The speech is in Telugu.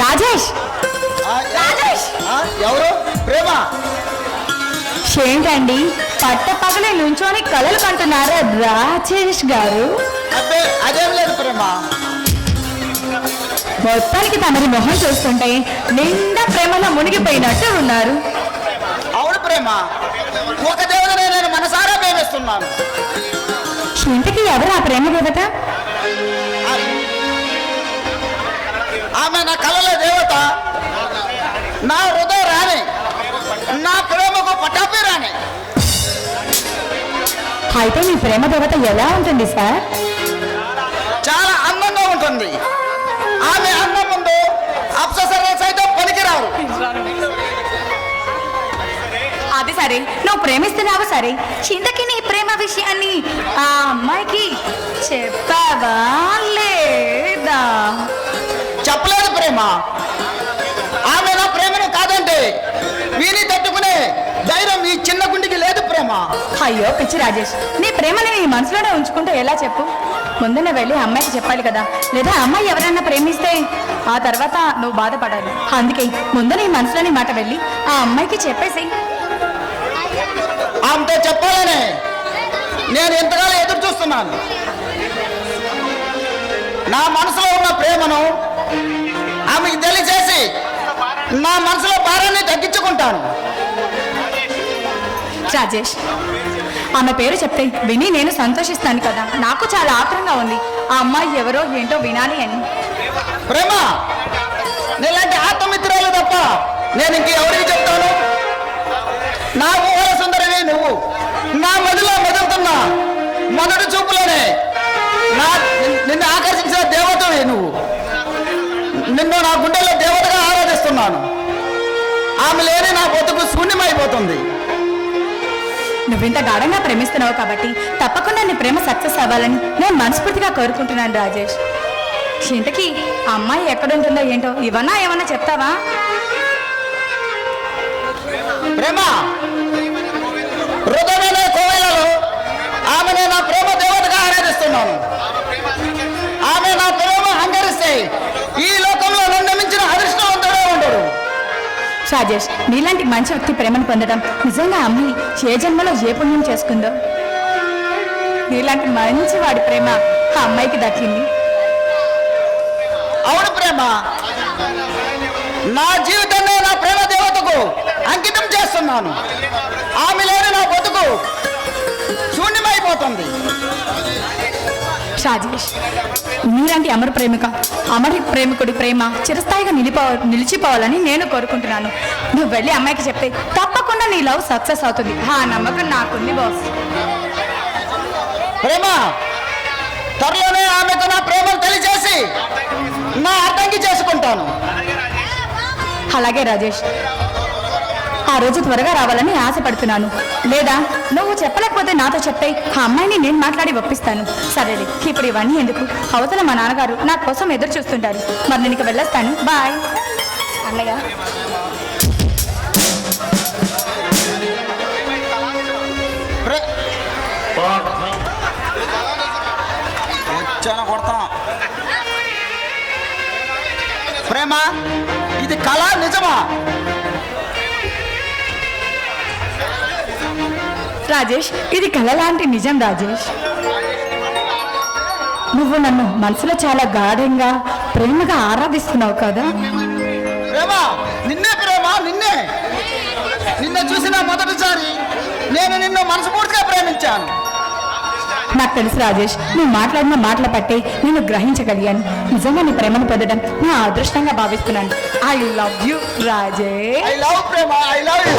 రాజేష్! రాజేష్! ఎవరు? ప్రేమ? ఏంటండి? పట్ట పగలే నుంచోని కలలు కంటున్నారా రాజేష్ గారు? అదేం లేదు ప్రేమ. మొత్తానికి తమరి మొహం చూస్తుంటే నిండా ప్రేమలో మునిగిపోయినట్టు ఉన్నారు. అవును ప్రేమ. ఒక దేవతనే నేను మనసారా ప్రేమిస్తున్నాను. ఇంతకీ ఎవరు ఆ ప్రేమ దేవత? ఆమె నా కలలో దేవత. నా హృదయ రాణి నా ప్రేమకు పటాపి రాణి అయితే మీ ప్రేమ దేవత ఎలా ఉంటుంది సార్? చాలా అందంగా ఉంటుంది. ఆమె అందం ముందు అప్సరస సైతం పనికిరారు అది సరే. నువ్వు ప్రేమిస్తున్నావు సరే? చింతకి నీ ప్రేమ విషయాన్ని ఆ అమ్మాయికి చెప్పావా లేదా? ప్రేమ. ఆమె నా ప్రేమను కాదంటే వీని తట్టుకునే ధైర్యం ఈ చిన్న గుండికి లేదు ప్రేమ. అయ్యో పిచ్చి రాజేష్. నీ ప్రేమని నీ మనసులోనే ఉంచుకుంటే ఎలా చెప్పు? ముందున వెళ్ళి అమ్మాయికి చెప్పాలి కదా. లేదా అమ్మాయి ఎవరైనా ప్రేమిస్తే ఆ తర్వాత నువ్వు బాధపడాలి. అందుకే ముందు నీ మనసులోని మాట వెళ్ళి ఆ అమ్మాయికి చెప్పేసి ఆమెతో చెప్పాలనే నేను ఎంతకాలం ఎదురు చూస్తున్నాను. నా మనసులో ఉన్న ప్రేమను ఆమెకి తెలియజేసి నా మనసులో భారాన్ని తగ్గించుకుంటాను. రాజేష్ ఆమె పేరు చెప్తే విని నేను సంతోషిస్తాను కదా. నాకు చాలా ఆత్రంగా ఉంది. ఆ అమ్మాయి ఎవరో ఏంటో వినాలి అని. ప్రేమ నీలాంటి ఆత్మమిత్రాలు తప్ప నేను ఇంక ఎవరికి చెప్తాను? నా ఊహల సుందరివి నువ్వు నా మదిలో మెదులుతున్నా మొదటి చూపులోనే నా నిన్ను ఆకర్షించిన ఆమె లేని నా బతుకు శూన్యమైపోతుంది. నువ్వింత గాఢంగా ప్రేమిస్తున్నావు కాబట్టి తప్పకుండా నీ ప్రేమ సక్సెస్ అవ్వాలని నేను మనస్ఫూర్తిగా కోరుకుంటున్నాను రాజేష్. ఇంతకీ ఆ అమ్మాయి ఎక్కడుంటుందో ఏంటో ఇవన్నా ఏమన్నా చెప్తావా? ప్రేమ. హృదయమైన కోవెలలో ఆమెనే నా ప్రేమ దేవతగా ఆరాధిస్తున్నాను. రాజేష్ నీలాంటి మంచి వ్యక్తి ప్రేమను పొందడం నిజంగా అమ్మాయి ఏ జన్మలో ఏ పుణ్యం చేసుకుందో. నీలాంటి మంచి వాడి ప్రేమ ఆ అమ్మాయికి దక్కింది. అవును ప్రేమ. నా జీవితంలో నా ప్రేమ దేవతకు అంకితం చేస్తున్నాను. ఆమె లేని నా బతుకు శూన్యమైపోతుంది. రాజేష్. నీలాంటి అమర ప్రేమిక అమరి ప్రేమికుడి ప్రేమ చిరస్థాయిగా నిలిపో నిలిచిపోవాలని నేను కోరుకుంటున్నాను. నువ్వు వెళ్ళి అమ్మాయికి చెప్తే తప్పకుండా నీ లవ్ సక్సెస్ అవుతుంది. ఆ నమ్మకం నాకుంది బాస్. ప్రేమ త్వరలోనే ఆమెకు నా ప్రేమను తెలియజేసి నా అర్థంకి చేసుకుంటాను. అలాగే రాజేష్. ఆ రోజు త్వరగా రావాలని ఆశపడుతున్నాను. లేదా నువ్వు చెప్పలేకపోతే నాతో చెప్తే ఆ అమ్మాయిని నేను మాట్లాడి ఒప్పిస్తాను. సరేలే ఇప్పుడు ఇవన్నీ ఎందుకు? అవతల మా నాన్నగారు నా కోసం ఎదురు చూస్తుంటారు. మరి నేను ఇక వెళ్ళొస్తాను. బాయ్. అన్నయ్య. వచ్చాను కొడతా. ప్రేమ ఇది కళ నిజమా? రాజేష్ ఇది కళ లాంటి నిజం రాజేష్. నువ్వు నన్ను మనసులో చాలా గాఢంగా ప్రేమగా ఆరాధిస్తున్నావు కదా? ప్రేమ నిన్నే ప్రేమ నిన్నే? నిన్ను చూసిన మొదటిసారి నేను నిన్ను మనస్ఫూర్తిగా ప్రేమించాను. నాకు తెలుసు రాజేష్ నువ్వు మాట్లాడిన మాటల పట్టే నేను గ్రహించగలిగాను. నిజంగా నీ ప్రేమను పొందడం నా అదృష్టంగా భావిస్తున్నాను. I love you Rajesh. I love Prema I love you